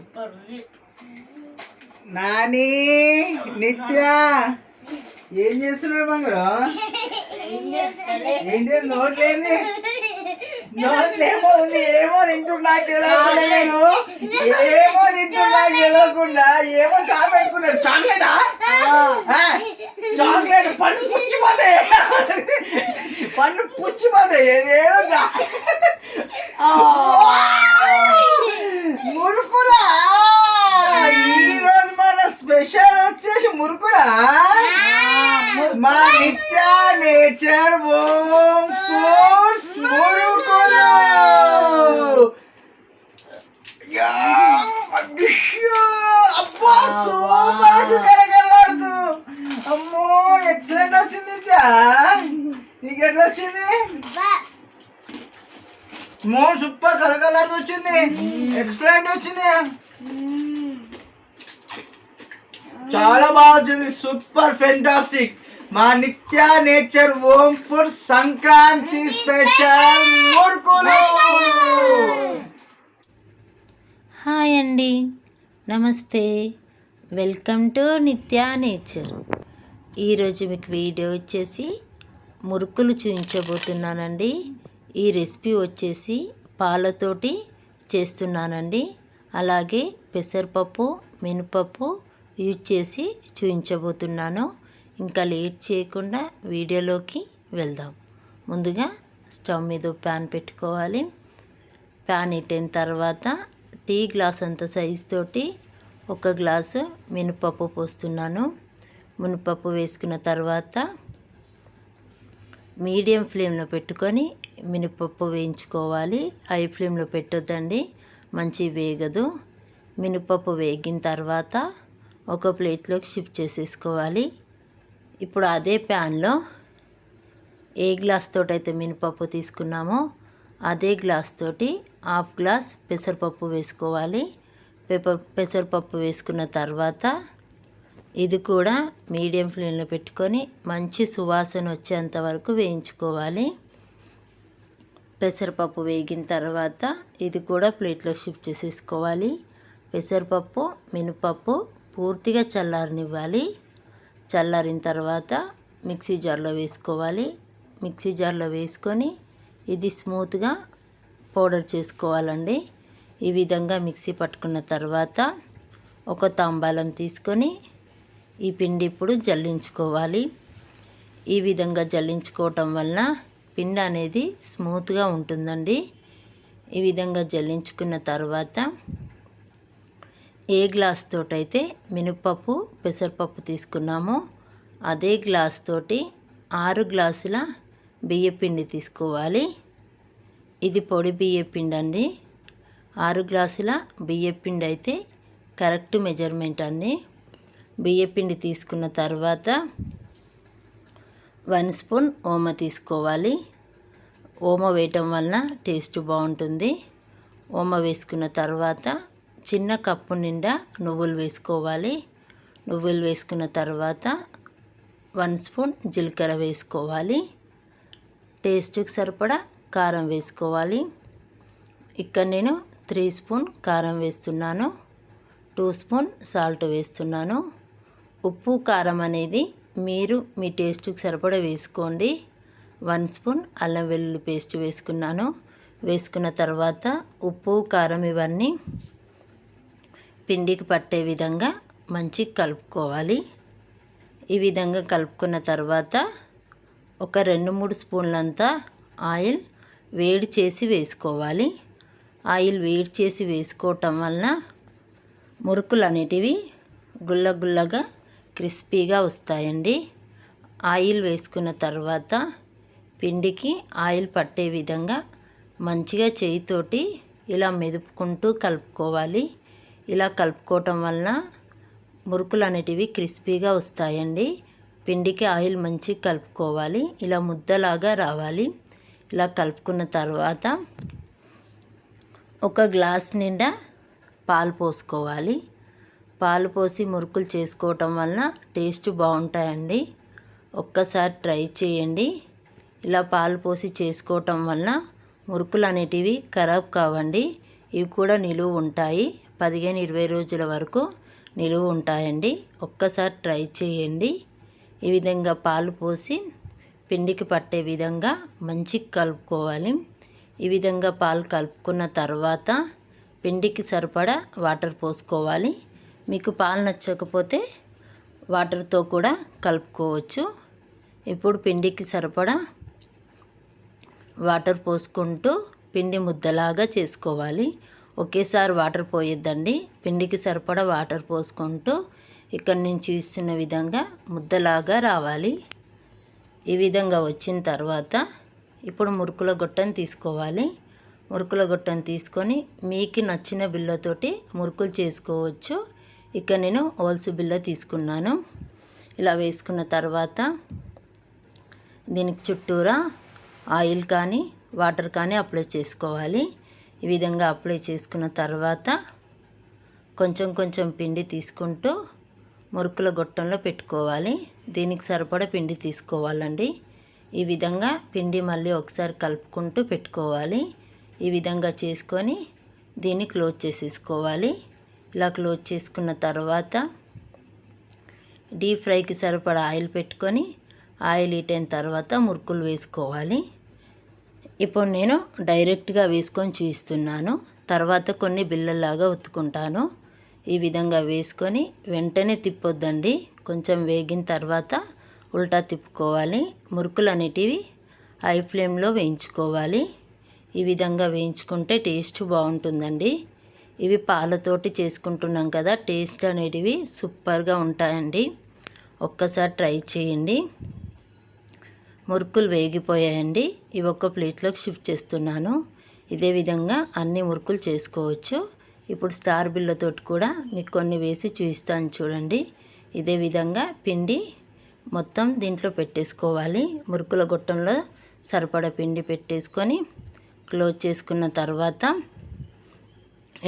Super ఉంది నాని నిత్య ఏం చేస్తున్నాడు మంగళం? ఏంటి నోట్లేంది నోట్లేమో ఉంది ఏమో తింటున్నా తెలియకుండా నేను. ఏమో తింటున్నా తెలియకుండా ఏమో చా పెట్టుకున్నాడు. చాక్లెటా? చాక్లెట్ పన్ను పుచ్చిపోతాయి పన్ను పుచ్చిపోతాయి ఏదేదో గా- మురుకులా ఈ రోజు మన స్పెషల్ వచ్చేసి మురుకులా మా నిత్య నేచర్ ఓం ఫోర్స్ అబ్బా సూపర్ కరకలాడుతూ అమ్మో ఎక్సలెంట్ వచ్చింది నీకు ఎట్లా వచ్చింది మో సూపర్ కలకలాడుతూ వచ్చింది. ఎక్సలెంట్ వచ్చింది. చాలా బాగా వచ్చింది. సూపర్ ఫెంటాస్టిక్ మా Nitya nature home food Sankranti special మురుకులు హాయ్ అండి. నమస్తే. Welcome to Nitya nature. ఈరోజు మీకు వీడియో వచ్చేసి మురుకులు చూపించబోతున్నానండి ఈ రెసిపీ వచ్చేసి పాలతోటి చేస్తున్నానండి. అలాగే పెసరపప్పు మినపప్పు యూజ్ చేసి చూపించబోతున్నాను. ఇంకా లేట్ చేయకుండా వీడియోలోకి వెళ్దాం. ముందుగా స్టవ్ మీద ప్యాన్ పెట్టుకోవాలి. ప్యాన్ ఇట్టిన తర్వాత టీ గ్లాస్ అంత సైజ్ తోటి ఒక గ్లాసు మినపప్పు పోస్తున్నాను. మినపప్పు వేసుకున్న తర్వాత మీడియం ఫ్లేమ్లో పెట్టుకొని మినపప్పు వేయించుకోవాలి. హై ఫ్లేమ్లో పెట్టొద్దండి మంచి వేగదు. మినపప్పు వేగిన తర్వాత ఒక ప్లేట్లోకి షిఫ్ట్ చేసేసుకోవాలి. ఇప్పుడు అదే ప్యాన్లో ఏ గ్లాస్ తోటి అయితే మినపప్పు తీసుకున్నామో అదే గ్లాస్ తోటి హాఫ్ గ్లాస్ పెసరపప్పు వేసుకోవాలి. పెప పెసరపప్పు వేసుకున్న తర్వాత ఇది కూడా మీడియం ఫ్లేమ్లో పెట్టుకొని మంచి సువాసన వచ్చేంత వరకు వేయించుకోవాలి. పెసరపప్పు వేగిన తర్వాత ఇది కూడా ప్లేట్లో షిఫ్ట్ చేసేసుకోవాలి. పెసరపప్పు మినపప్పు పూర్తిగా చల్లారనివ్వాలి. చల్లారిన తర్వాత మిక్సీ జార్లో వేసుకోవాలి. మిక్సీ జార్లో వేసుకొని ఇది స్మూత్గా పౌడర్ చేసుకోవాలండి. ఈ విధంగా మిక్సీ పట్టుకున్న తర్వాత ఒక తాంబాలం తీసుకొని ఈ పిండి ఇప్పుడు జల్లించుకోవాలి. ఈ విధంగా జల్లించుకోవటం వలన పిండి అనేది స్మూత్గా ఉంటుందండి. ఈ విధంగా జల్లించుకున్న తర్వాత ఏ గ్లాస్ తోటైతే మినపప్పు పెసరపప్పు తీసుకున్నామో అదే గ్లాస్ తోటి ఆరు గ్లాసుల బియ్యపిండి తీసుకోవాలి. ఇది పొడి బియ్యపిండి అండి ఆరు గ్లాసుల బియ్యపిండి అయితే కరెక్ట్ మెజర్మెంట్ అండి. బియ్యపిండి తీసుకున్న తర్వాత వన్ స్పూన్ ఓమ తీసుకోవాలి. ఓమ వేయటం వలన టేస్ట్ బాగుంటుంది. ఓమ వేసుకున్న తర్వాత చిన్న కప్పు నిండా నువ్వులు వేసుకోవాలి. నువ్వులు వేసుకున్న తర్వాత వన్ స్పూన్ జీలకర్ర వేసుకోవాలి. టేస్ట్కి సరిపడా కారం వేసుకోవాలి. ఇక్కడ నేను త్రీ స్పూన్ కారం వేస్తున్నాను. టూ స్పూన్ సాల్ట్ వేస్తున్నాను. ఉప్పు కారం అనేది మీరు మీ టేస్ట్కి సరిపడా వేసుకోండి. వన్ స్పూన్ అల్లం వెల్లుల్లి పేస్ట్ వేసుకున్నాను. వేసుకున్న తర్వాత ఉప్పు కారం ఇవన్నీ పిండికి పట్టే విధంగా మంచి కలుపుకోవాలి. ఈ విధంగా కలుపుకున్న తర్వాత ఒక రెండు మూడు స్పూన్లంతా ఆయిల్ వేడి చేసి వేసుకోవాలి. ఆయిల్ వేడి చేసి వేసుకోవటం వలన మురుకులు అనేటివి గుల్ల గుల్లగా క్రిస్పీగా వస్తాయండి. ఆయిల్ వేసుకున్న తర్వాత పిండికి ఆయిల్ పట్టే విధంగా మంచిగా చేయితోటి ఇలా మెదుపుకుంటూ కలుపుకోవాలి. ఇలా కలుపుకోవటం వలన మురుకులు అనేటివి క్రిస్పీగా వస్తాయండి. పిండికి ఆయిల్ మంచి కలుపుకోవాలి. ఇలా ముద్దలాగా రావాలి. ఇలా కలుపుకున్న తర్వాత ఒక గ్లాస్ నిండా పాలు పోసుకోవాలి. పాలు పోసి మురుకులు చేసుకోవటం వలన టేస్ట్ బాగుంటాయండి. ఒక్కసారి ట్రై చేయండి. ఇలా పాలు పోసి చేసుకోవటం వలన మురుకులు అనేటివి ఖరాబ్ కావండి. ఇవి కూడా నిలువ ఉంటాయి. పదిహేను ఇరవై రోజుల వరకు నిలువ ఉంటాయండి. ఒక్కసారి ట్రై చేయండి. ఈ విధంగా పాలు పోసి పిండికి పట్టే విధంగా మంచిగా కలుపుకోవాలి. ఈ విధంగా పాలు కలుపుకున్న తర్వాత పిండికి సరిపడా వాటర్ పోసుకోవాలి. మీకు పాలు నచ్చకపోతే వాటర్తో కూడా కలుపుకోవచ్చు. ఇప్పుడు పిండికి సరిపడా వాటర్ పోసుకుంటూ పిండి ముద్దలాగా చేసుకోవాలి. ఒకేసారి వాటర్ పోయొద్దండి. పిండికి సరిపడా వాటర్ పోసుకుంటూ ఇక్కడి నుంచి ఇస్తున్న విధంగా ముద్దలాగా రావాలి. ఈ విధంగా వచ్చిన తర్వాత ఇప్పుడు మురుకుల గొట్టను తీసుకోవాలి. మురుకుల గొట్టను తీసుకొని మీకు నచ్చిన బిల్లతోటి మురుకులు చేసుకోవచ్చు. ఇక్కడ నేను ఓల్సు బిల్ల తీసుకున్నాను. ఇలా వేసుకున్న తర్వాత దీనికి చుట్టూరా ఆయిల్ కానీ వాటర్ కానీ అప్లై చేసుకోవాలి. ఈ విధంగా అప్లై చేసుకున్న తర్వాత కొంచెం కొంచెం పిండి తీసుకుంటూ మురుకుల గొట్టంలో పెట్టుకోవాలి. దీనికి సరిపడా పిండి తీసుకోవాలండి. ఈ విధంగా పిండి మళ్ళీ ఒకసారి కలుపుకుంటూ పెట్టుకోవాలి. ఈ విధంగా చేసుకొని దీన్ని క్లోజ్ చేసేసుకోవాలి. ఇలా క్లోజ్ చేసుకున్న తర్వాత డీప్ ఫ్రైకి సరిపడా ఆయిల్ పెట్టుకొని ఆయిల్ హీట్ అయిన తర్వాత మురుకులు వేసుకోవాలి. ఇప్పుడు నేను డైరెక్ట్గా వేసుకొని చూస్తున్నాను తర్వాత కొన్ని బిళ్ళల్లాగా ఉత్తుకుంటాను ఈ విధంగా వేసుకొని వెంటనే తిప్పొద్దండి. కొంచెం వేగిన తర్వాత ఉల్టా తిప్పుకోవాలి. మురుకులు అనేటివి హై ఫ్లేమ్లో వేయించుకోవాలి. ఈ విధంగా వేయించుకుంటే టేస్ట్ బాగుంటుందండి. ఇవి పాలతోటి చేసుకుంటున్నాం కదా టేస్ట్ అనేటివి సూపర్గా ఉంటాయండి. ఒక్కసారి ట్రై చేయండి. మురుకులు వేగిపోయాయండి. ఇవి ఒక ప్లేట్లోకి షిఫ్ట్ చేస్తున్నాను. ఇదే విధంగా అన్ని మురుకులు చేసుకోవచ్చు. ఇప్పుడు స్టార్ బిళ్ళతోటి కూడా మీకు కొన్ని వేసి చూపిస్తాను చూడండి. ఇదే విధంగా పిండి మొత్తం దీంట్లో పెట్టేసుకోవాలి. మురుకుల గొట్టంలో సరిపడ పిండి పెట్టేసుకొని క్లోజ్ చేసుకున్న తర్వాత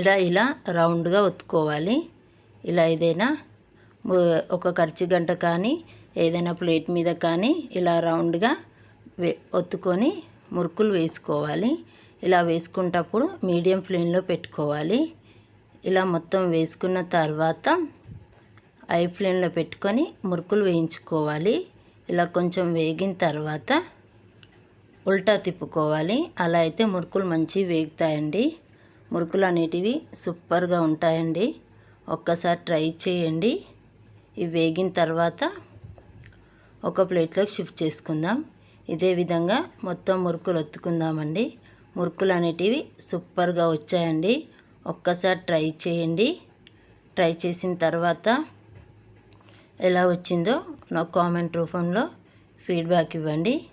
ఇలా ఇలా రౌండ్గా ఒత్తుకోవాలి. ఇలా ఏదైనా ఒక ఖర్చు గంట కానీ ఏదైనా ప్లేట్ మీద కానీ ఇలా రౌండ్గా వే ఒత్తుకొని మురుకులు వేసుకోవాలి. ఇలా వేసుకునేటప్పుడు మీడియం ఫ్లేమ్లో పెట్టుకోవాలి. ఇలా మొత్తం వేసుకున్న తర్వాత హై ఫ్లేమ్లో పెట్టుకొని మురుకులు వేయించుకోవాలి. ఇలా కొంచెం వేగిన తర్వాత ఉల్టా తిప్పుకోవాలి. అలా అయితే మురుకులు మంచివి వేగుతాయండి. మురుకులు అనేటివి సూపర్గా ఉంటాయండి. ఒక్కసారి ట్రై చేయండి. ఇవి వేగిన తర్వాత ఒక ప్లేట్లోకి షిఫ్ట్ చేసుకుందాం. ఇదే విధంగా మొత్తం మురుకులు ఒత్తుకుందామండి. మురుకులు అనేటివి సూపర్గా వచ్చాయండి. ఒక్కసారి ట్రై చేయండి. ట్రై చేసిన తర్వాత ఎలా వచ్చిందో నా కామెంట్ రూపంలో ఫీడ్బ్యాక్ ఇవ్వండి.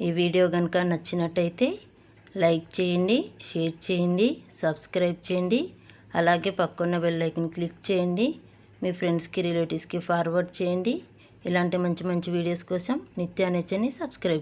ఈ వీడియో కనుక నచ్చినట్టయితే లైక్ చేయండి షేర్ చేయండి సబ్స్క్రైబ్ చేయండి. అలాగే పక్కన్న బెల్ ఐకన్ క్లిక్ చేయండి. మీ ఫ్రెండ్స్కి రిలేటివ్స్కి ఫార్వర్డ్ చేయండి. ఇలాంటి మంచి మంచి వీడియోస్ కోసం నిత్యానచ్చని సబ్స్క్రైబ్